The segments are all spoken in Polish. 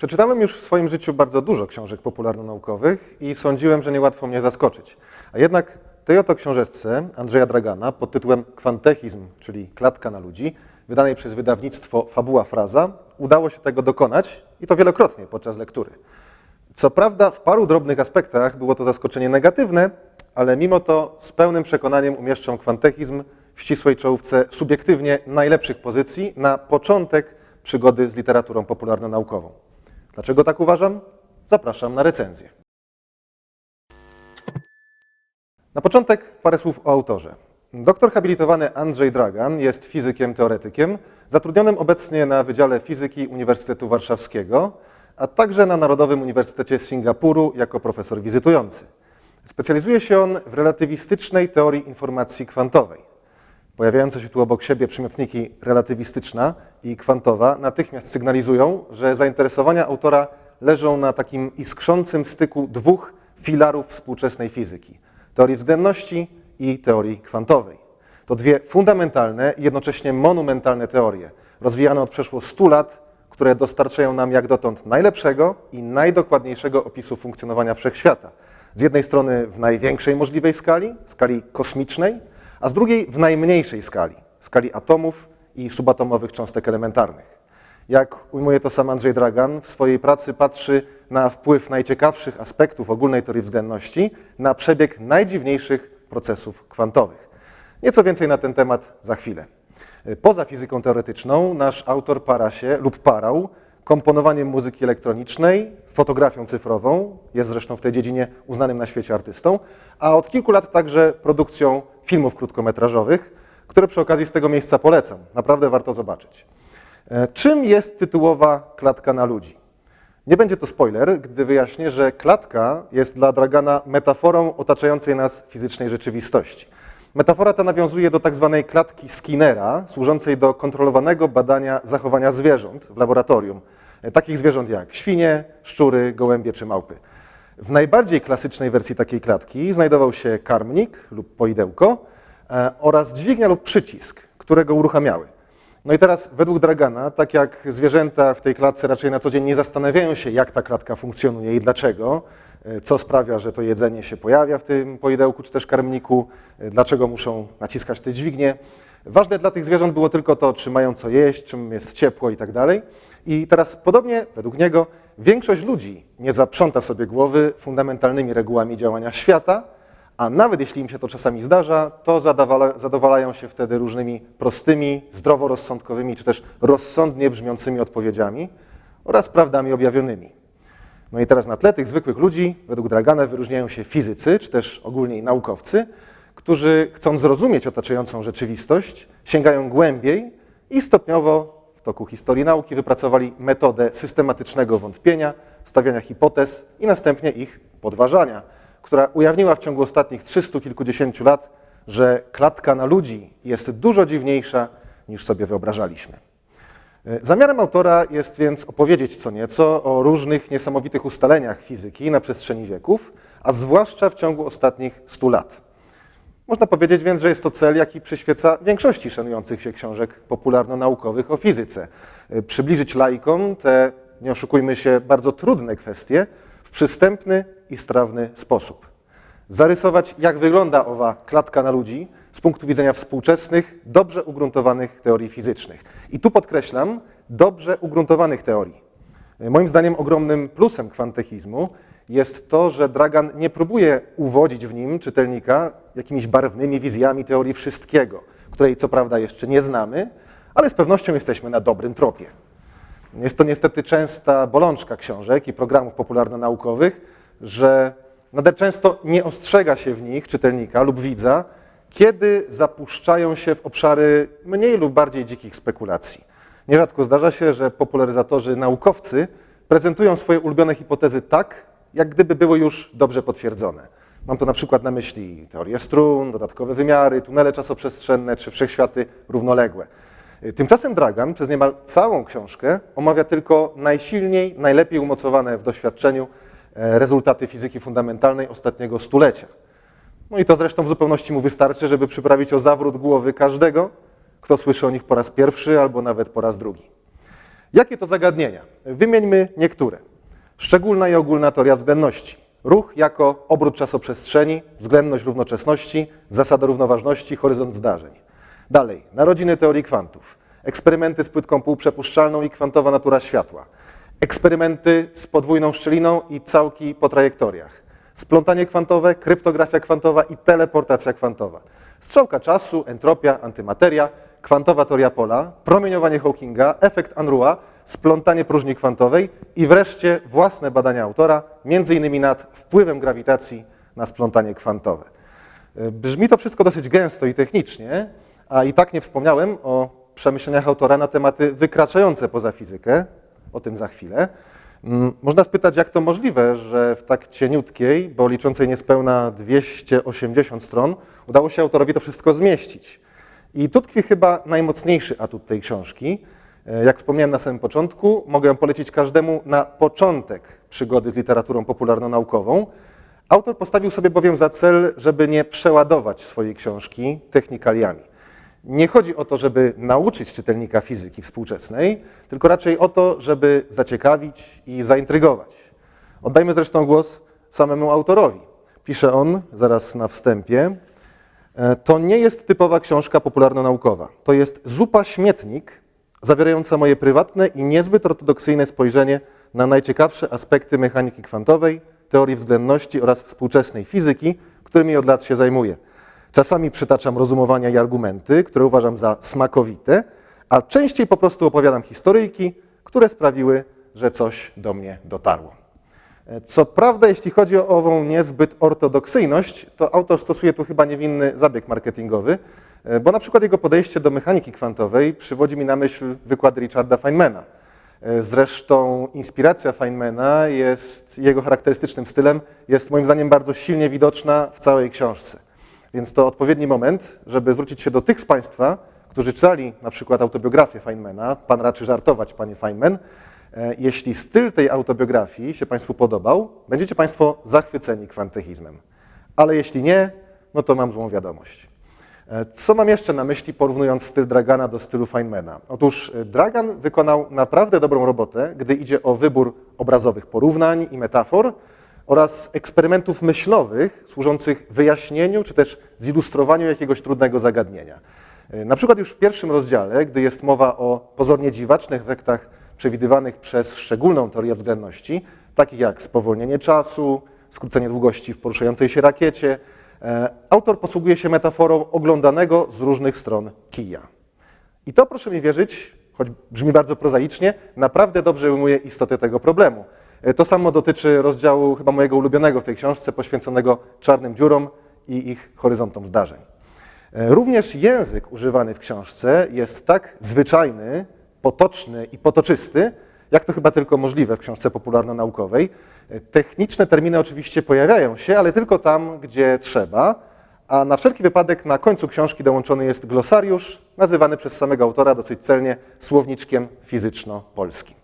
Przeczytałem już w swoim życiu bardzo dużo książek popularno-naukowych i sądziłem, że niełatwo mnie zaskoczyć. A jednak tej oto książeczce Andrzeja Dragana pod tytułem Kwantechizm, czyli Klatka na ludzi, wydanej przez wydawnictwo Fabuła Fraza, udało się tego dokonać i to wielokrotnie podczas lektury. Co prawda w paru drobnych aspektach było to zaskoczenie negatywne, ale mimo to z pełnym przekonaniem umieszczam kwantechizm w ścisłej czołówce subiektywnie najlepszych pozycji na początek przygody z literaturą popularno-naukową. Dlaczego tak uważam? Zapraszam na recenzję. Na początek parę słów o autorze. Doktor habilitowany Andrzej Dragan jest fizykiem teoretykiem, zatrudnionym obecnie na Wydziale Fizyki Uniwersytetu Warszawskiego, a także na Narodowym Uniwersytecie Singapuru jako profesor wizytujący. Specjalizuje się on w relatywistycznej teorii informacji kwantowej. Pojawiające się tu obok siebie przymiotniki relatywistyczna i kwantowa natychmiast sygnalizują, że zainteresowania autora leżą na takim iskrzącym styku dwóch filarów współczesnej fizyki teorii względności i teorii kwantowej. To dwie fundamentalne i jednocześnie monumentalne teorie, rozwijane od przeszło 100 lat, które dostarczają nam jak dotąd najlepszego i najdokładniejszego opisu funkcjonowania wszechświata. Z jednej strony w największej możliwej skali, skali kosmicznej, a z drugiej w najmniejszej skali, skali atomów i subatomowych cząstek elementarnych. Jak ujmuje to sam Andrzej Dragan, w swojej pracy patrzy na wpływ najciekawszych aspektów ogólnej teorii względności na przebieg najdziwniejszych procesów kwantowych. Nieco więcej na ten temat za chwilę. Poza fizyką teoretyczną nasz autor para się lub parał komponowaniem muzyki elektronicznej, fotografią cyfrową, jest zresztą w tej dziedzinie uznanym na świecie artystą, a od kilku lat także produkcją filmów krótkometrażowych, które przy okazji z tego miejsca polecam. Naprawdę warto zobaczyć. E, Czym jest tytułowa klatka na ludzi? Nie będzie to spoiler, gdy wyjaśnię, że klatka jest dla Dragana metaforą otaczającej nas fizycznej rzeczywistości. Metafora ta nawiązuje do tak zwanej klatki Skinnera, służącej do kontrolowanego badania zachowania zwierząt w laboratorium. Takich zwierząt jak świnie, szczury, gołębie czy małpy. W najbardziej klasycznej wersji takiej klatki znajdował się karmnik lub poidełko e, oraz dźwignia lub przycisk, które go uruchamiały. No i teraz według Dragana, tak jak zwierzęta w tej klatce raczej na co dzień nie zastanawiają się, jak ta klatka funkcjonuje i dlaczego, e, co sprawia, że to jedzenie się pojawia w tym poidełku czy też karmniku, e, dlaczego muszą naciskać te dźwignie. Ważne dla tych zwierząt było tylko to, czy mają co jeść, czym jest ciepło i tak dalej. I teraz podobnie, według niego, większość ludzi nie zaprząta sobie głowy fundamentalnymi regułami działania świata, a nawet jeśli im się to czasami zdarza, to zadowalają się wtedy różnymi prostymi, zdroworozsądkowymi czy też rozsądnie brzmiącymi odpowiedziami oraz prawdami objawionymi. No i teraz na tle tych zwykłych ludzi, według Dragana, wyróżniają się fizycy, czy też ogólnie naukowcy, którzy chcąc zrozumieć otaczającą rzeczywistość, sięgają głębiej i stopniowo w toku historii nauki wypracowali metodę systematycznego wątpienia, stawiania hipotez i następnie ich podważania, która ujawniła w ciągu ostatnich trzystu kilkudziesięciu lat, że klatka na ludzi jest dużo dziwniejsza niż sobie wyobrażaliśmy. Zamiarem autora jest więc opowiedzieć co nieco o różnych niesamowitych ustaleniach fizyki na przestrzeni wieków, a zwłaszcza w ciągu ostatnich 100 lat. Można powiedzieć więc, że jest to cel, jaki przyświeca większości szanujących się książek popularno-naukowych o fizyce. Przybliżyć laikom te, nie oszukujmy się, bardzo trudne kwestie w przystępny i strawny sposób. Zarysować, jak wygląda owa klatka na ludzi z punktu widzenia współczesnych, dobrze ugruntowanych teorii fizycznych. I tu podkreślam, dobrze ugruntowanych teorii. Moim zdaniem ogromnym plusem kwantechizmu jest to, że Dragan nie próbuje uwodzić w nim czytelnika jakimiś barwnymi wizjami teorii wszystkiego, której co prawda jeszcze nie znamy, ale z pewnością jesteśmy na dobrym tropie. Jest to niestety częsta bolączka książek i programów popularno-naukowych, że nader często nie ostrzega się w nich czytelnika lub widza, kiedy zapuszczają się w obszary mniej lub bardziej dzikich spekulacji. Nierzadko zdarza się, że popularyzatorzy naukowcy prezentują swoje ulubione hipotezy tak, jak gdyby były już dobrze potwierdzone. Mam tu na przykład na myśli teorię strun, dodatkowe wymiary, tunele czasoprzestrzenne czy wszechświaty równoległe. Tymczasem Dragan przez niemal całą książkę omawia tylko najsilniej, najlepiej umocowane w doświadczeniu e, rezultaty fizyki fundamentalnej ostatniego stulecia. No i to zresztą w zupełności mu wystarczy, żeby przyprawić o zawrót głowy każdego, kto słyszy o nich po raz pierwszy albo nawet po raz drugi. Jakie to zagadnienia? Wymieńmy niektóre. Szczególna i ogólna teoria względności. Ruch jako obrót czasoprzestrzeni, względność równoczesności, zasada równoważności, horyzont zdarzeń. Dalej, narodziny teorii kwantów, eksperymenty z płytką półprzepuszczalną i kwantowa natura światła, eksperymenty z podwójną szczeliną i całki po trajektoriach, splątanie kwantowe, kryptografia kwantowa i teleportacja kwantowa, strzałka czasu, entropia, antymateria, kwantowa teoria pola, promieniowanie Hawkinga, efekt Unruha, splątanie próżni kwantowej i wreszcie własne badania autora, innymi nad wpływem grawitacji na splątanie kwantowe. Brzmi to wszystko dosyć gęsto i technicznie, a i tak nie wspomniałem o przemyśleniach autora na tematy wykraczające poza fizykę, o tym za chwilę. Mm, Można spytać, jak to możliwe, że w tak cieniutkiej, bo liczącej niespełna 280 stron, udało się autorowi to wszystko zmieścić. I tu tkwi chyba najmocniejszy atut tej książki. E, Jak wspomniałem na samym początku, mogę ją polecić każdemu na początek przygody z literaturą popularno-naukową. Autor postawił sobie bowiem za cel, żeby nie przeładować swojej książki technikaliami. Nie chodzi o to, żeby nauczyć czytelnika fizyki współczesnej, tylko raczej o to, żeby zaciekawić i zaintrygować. Oddajmy zresztą głos samemu autorowi. Pisze on, zaraz na wstępie, e, to nie jest typowa książka popularno-naukowa. To jest zupa śmietnik, zawierająca moje prywatne i niezbyt ortodoksyjne spojrzenie na najciekawsze aspekty mechaniki kwantowej, teorii względności oraz współczesnej fizyki, którymi od lat się zajmuję. Czasami przytaczam rozumowania i argumenty, które uważam za smakowite, a częściej po prostu opowiadam historyjki, które sprawiły, że coś do mnie dotarło. Co prawda, jeśli chodzi o ową niezbyt ortodoksyjność, to autor stosuje tu chyba niewinny zabieg marketingowy, e, bo na przykład jego podejście do mechaniki kwantowej przywodzi mi na myśl wykłady Richarda Feynmana. E, Zresztą inspiracja Feynmana jest jego charakterystycznym stylem, jest moim zdaniem bardzo silnie widoczna w całej książce. Więc to odpowiedni moment, żeby zwrócić się do tych z Państwa, którzy czytali na przykład autobiografię Feynmana. Pan raczy żartować, panie Feynman. E, Jeśli styl tej autobiografii się Państwu podobał, będziecie Państwo zachwyceni kwantechizmem. Ale jeśli nie, no to mam złą wiadomość. E, Co mam jeszcze na myśli, porównując styl Dragana do stylu Feynmana? Otóż e, Dragan wykonał naprawdę dobrą robotę, gdy idzie o wybór obrazowych porównań i metafor oraz eksperymentów myślowych służących wyjaśnieniu czy też zilustrowaniu jakiegoś trudnego zagadnienia. E, Na przykład już w pierwszym rozdziale, gdy jest mowa o pozornie dziwacznych efektach przewidywanych przez szczególną teorię względności, takich jak spowolnienie czasu, skrócenie długości w poruszającej się rakiecie, e, autor posługuje się metaforą oglądanego z różnych stron kija. I to, proszę mi wierzyć, choć brzmi bardzo prozaicznie, naprawdę dobrze ujmuje istotę tego problemu. E, To samo dotyczy rozdziału chyba mojego ulubionego w tej książce, poświęconego czarnym dziurom i ich horyzontom zdarzeń. E, Również język używany w książce jest tak zwyczajny, potoczny i potoczysty, jak to chyba tylko możliwe w książce popularno-naukowej. E, Techniczne terminy oczywiście pojawiają się, ale tylko tam, gdzie trzeba, a na wszelki wypadek na końcu książki dołączony jest glosariusz, nazywany przez samego autora dosyć celnie słowniczkiem fizyczno-polskim.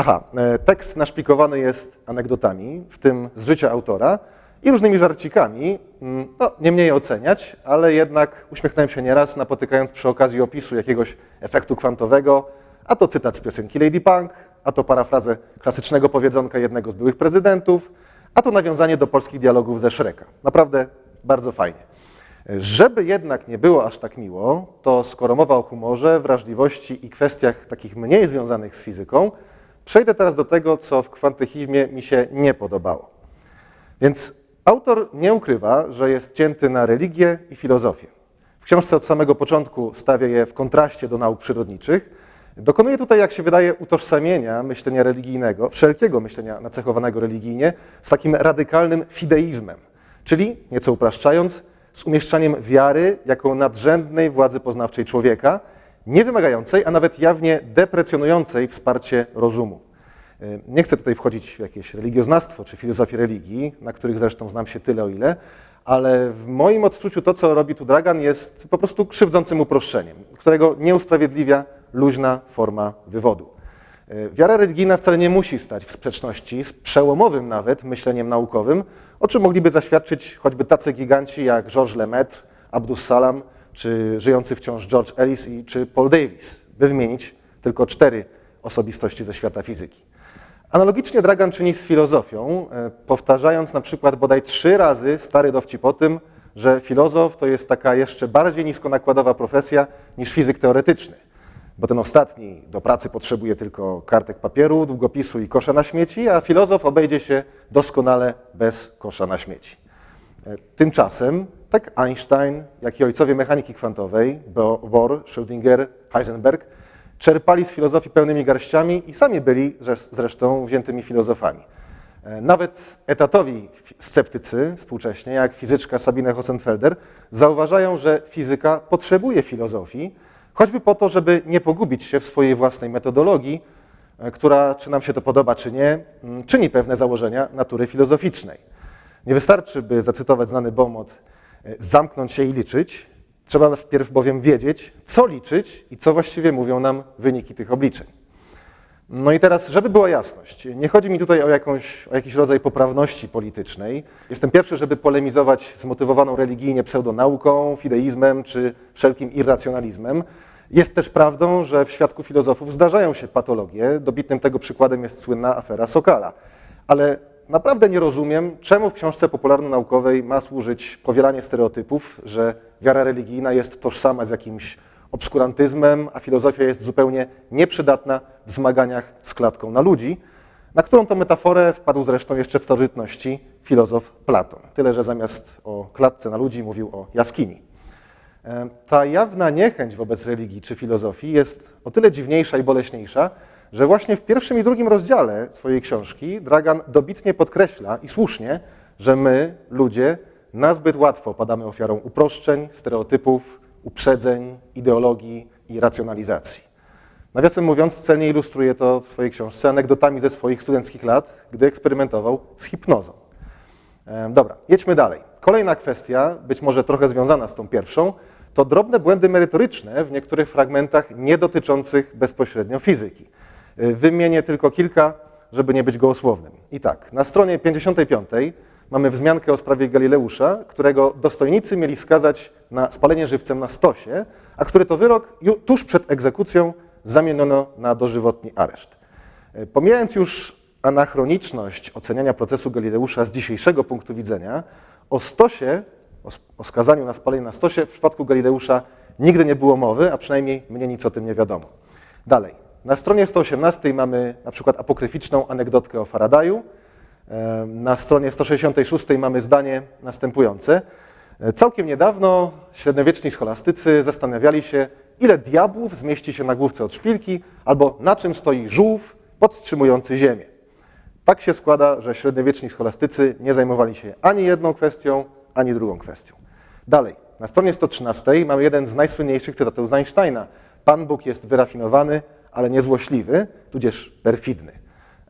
Aha, e, tekst naszpikowany jest anegdotami, w tym z życia autora i różnymi żarcikami. Mm, No, nie mniej oceniać, ale jednak uśmiechnąłem się nieraz, napotykając przy okazji opisu jakiegoś efektu kwantowego, a to cytat z piosenki Lady Punk, a to parafrazę klasycznego powiedzonka jednego z byłych prezydentów, a to nawiązanie do polskich dialogów ze Shreka. Naprawdę bardzo fajnie. Żeby jednak nie było aż tak miło, to skoro mowa o humorze, wrażliwości i kwestiach takich mniej związanych z fizyką, przejdę teraz do tego, co w kwantechizmie mi się nie podobało. Więc autor nie ukrywa, że jest cięty na religię i filozofię. W książce od samego początku stawia je w kontraście do nauk przyrodniczych. Dokonuje tutaj, jak się wydaje, utożsamienia myślenia religijnego, wszelkiego myślenia nacechowanego religijnie, z takim radykalnym fideizmem, czyli, nieco upraszczając, z umieszczaniem wiary jako nadrzędnej władzy poznawczej człowieka, nie wymagającej, a nawet jawnie deprecjonującej wsparcie rozumu. Y, Nie chcę tutaj wchodzić w jakieś religioznawstwo czy filozofię religii, na których zresztą znam się tyle o ile, ale w moim odczuciu to, co robi tu Dragan, jest po prostu krzywdzącym uproszczeniem, którego nie usprawiedliwia luźna forma wywodu. Y, Wiara religijna wcale nie musi stać w sprzeczności z przełomowym nawet myśleniem naukowym, o czym mogliby zaświadczyć choćby tacy giganci jak Georges Lemaitre, Abdus Salam, czy żyjący wciąż George Ellis i czy Paul Davis, by wymienić tylko cztery osobistości ze świata fizyki. Analogicznie Dragan czyni z filozofią, e, powtarzając na przykład bodaj trzy razy stary dowcip o tym, że filozof to jest taka jeszcze bardziej niskonakładowa profesja niż fizyk teoretyczny. Bo ten ostatni do pracy potrzebuje tylko kartek papieru, długopisu i kosza na śmieci, a filozof obejdzie się doskonale bez kosza na śmieci. Tymczasem tak Einstein, jak i ojcowie mechaniki kwantowej, Bo- Bohr, Schrödinger, Heisenberg, czerpali z filozofii pełnymi garściami i sami byli zres- zresztą wziętymi filozofami. E, Nawet etatowi sceptycy współcześnie, jak fizyczka Sabine Hossenfelder, zauważają, że fizyka potrzebuje filozofii, choćby po to, żeby nie pogubić się w swojej własnej metodologii, e, która, czy nam się to podoba, czy nie, czyni pewne założenia natury filozoficznej. Nie wystarczy, by zacytować znany bomot, e, zamknąć się i liczyć. Trzeba wpierw bowiem wiedzieć, co liczyć i co właściwie mówią nam wyniki tych obliczeń. No i teraz, żeby była jasność, nie chodzi mi tutaj o, jakąś, o jakiś rodzaj poprawności politycznej. Jestem pierwszy, żeby polemizować z motywowaną religijnie pseudonauką, fideizmem czy wszelkim irracjonalizmem. Jest też prawdą, że w świadku filozofów zdarzają się patologie. Dobitnym tego przykładem jest słynna afera Sokala. Ale naprawdę nie rozumiem, czemu w książce popularno-naukowej ma służyć powielanie stereotypów, że wiara religijna jest tożsama z jakimś obskurantyzmem, a filozofia jest zupełnie nieprzydatna w zmaganiach z klatką na ludzi, na którą to metaforę wpadł zresztą jeszcze w starożytności filozof Platon. Tyle, że zamiast o klatce na ludzi mówił o jaskini. E, Ta jawna niechęć wobec religii czy filozofii jest o tyle dziwniejsza i boleśniejsza, że właśnie w pierwszym i drugim rozdziale swojej książki Dragan dobitnie podkreśla i słusznie, że my, ludzie, nazbyt łatwo padamy ofiarą uproszczeń, stereotypów, uprzedzeń, ideologii i racjonalizacji. Nawiasem mówiąc, celnie ilustruje to w swojej książce anegdotami ze swoich studenckich lat, gdy eksperymentował z hipnozą. Dobra, jedźmy dalej. Kolejna kwestia, być może trochę związana z tą pierwszą, to drobne błędy merytoryczne w niektórych fragmentach nie dotyczących bezpośrednio fizyki. Wymienię tylko kilka, żeby nie być gołosłownym. I tak, na stronie 55 mamy wzmiankę o sprawie Galileusza, którego dostojnicy mieli skazać na spalenie żywcem na stosie, a który to wyrok tuż przed egzekucją zamieniono na dożywotni areszt. E, Pomijając już anachroniczność oceniania procesu Galileusza z dzisiejszego punktu widzenia, o stosie, o, o skazaniu na spalenie na stosie w przypadku Galileusza nigdy nie było mowy, a przynajmniej mnie nic o tym nie wiadomo. Dalej, na stronie 118 mamy na przykład apokryficzną anegdotkę o Faradaju, E, na stronie 166 mamy zdanie następujące. E, Całkiem niedawno średniowieczni scholastycy zastanawiali się, ile diabłów zmieści się na główce od szpilki, albo na czym stoi żółw podtrzymujący ziemię. Tak się składa, że średniowieczni scholastycy nie zajmowali się ani jedną kwestią, ani drugą kwestią. Dalej, na stronie 113 mamy jeden z najsłynniejszych cytatów z Einsteina. Pan Bóg jest wyrafinowany, ale niezłośliwy, tudzież perfidny.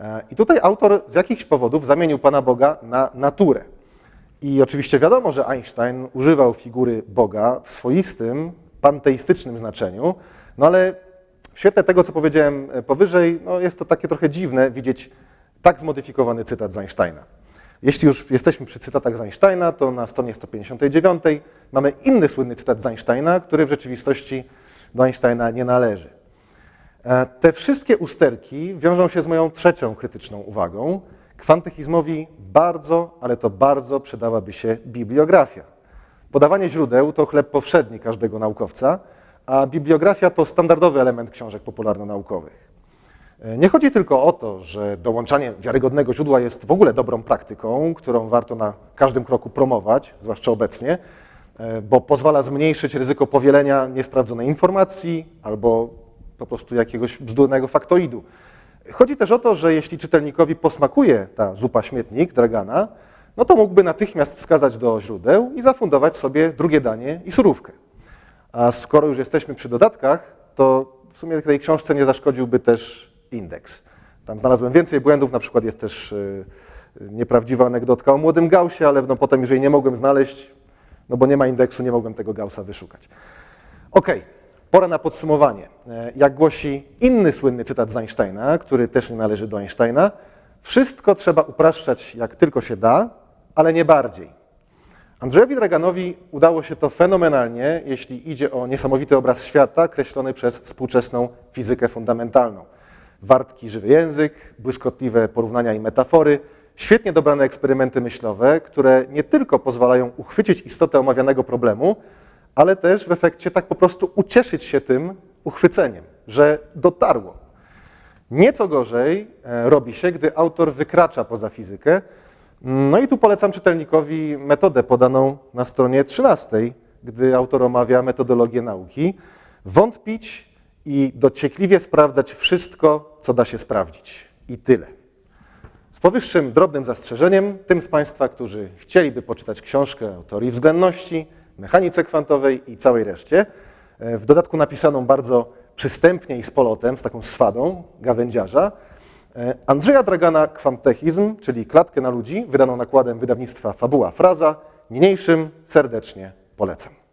E, I tutaj autor z jakichś powodów zamienił Pana Boga na naturę. I oczywiście wiadomo, że Einstein używał figury Boga w swoistym, panteistycznym znaczeniu, no ale w świetle tego, co powiedziałem e, powyżej, no jest to takie trochę dziwne widzieć tak zmodyfikowany cytat z Einsteina. Jeśli już jesteśmy przy cytatach z Einsteina, to na stronie 159 mamy inny słynny cytat z Einsteina, który w rzeczywistości do Einsteina nie należy. E, Te wszystkie usterki wiążą się z moją trzecią krytyczną uwagą. Kwantechizmowi bardzo, ale to bardzo przydałaby się bibliografia. Podawanie źródeł to chleb powszedni każdego naukowca, a bibliografia to standardowy element książek popularno-naukowych. E, Nie chodzi tylko o to, że dołączanie wiarygodnego źródła jest w ogóle dobrą praktyką, którą warto na każdym kroku promować, zwłaszcza obecnie, e, bo pozwala zmniejszyć ryzyko powielenia niesprawdzonej informacji albo po prostu jakiegoś bzdurnego faktoidu. Chodzi też o to, że jeśli czytelnikowi posmakuje ta zupa śmietnik Dragana, no to mógłby natychmiast wskazać do źródeł i zafundować sobie drugie danie i surówkę. A skoro już jesteśmy przy dodatkach, to w sumie tej książce nie zaszkodziłby też indeks. Tam znalazłem więcej błędów, na przykład jest też y, nieprawdziwa anegdotka o młodym Gaussie, ale no potem jej nie mogłem znaleźć, no bo nie ma indeksu, nie mogłem tego Gaussa wyszukać. Okej, pora na podsumowanie. E, Jak głosi inny słynny cytat z Einsteina, który też nie należy do Einsteina, wszystko trzeba upraszczać jak tylko się da, ale nie bardziej. Andrzejowi Draganowi udało się to fenomenalnie, jeśli idzie o niesamowity obraz świata kreślony przez współczesną fizykę fundamentalną. Wartki żywy język, błyskotliwe porównania i metafory, świetnie dobrane eksperymenty myślowe, które nie tylko pozwalają uchwycić istotę omawianego problemu, ale też w efekcie tak po prostu ucieszyć się tym uchwyceniem, że dotarło. Nieco gorzej e, robi się, gdy autor wykracza poza fizykę. No i tu polecam czytelnikowi metodę podaną na stronie 13, gdy autor omawia metodologię nauki. Wątpić i dociekliwie sprawdzać wszystko, co da się sprawdzić. I tyle. Z powyższym drobnym zastrzeżeniem, tym z Państwa, którzy chcieliby poczytać książkę o teorii względności, mechanice kwantowej i całej reszcie, e, w dodatku napisaną bardzo przystępnie i z polotem, z taką swadą gawędziarza, e, Andrzeja Dragana Kwantechizm, czyli Klatkę na ludzi, wydaną nakładem wydawnictwa Fabuła Fraza, niniejszym serdecznie polecam.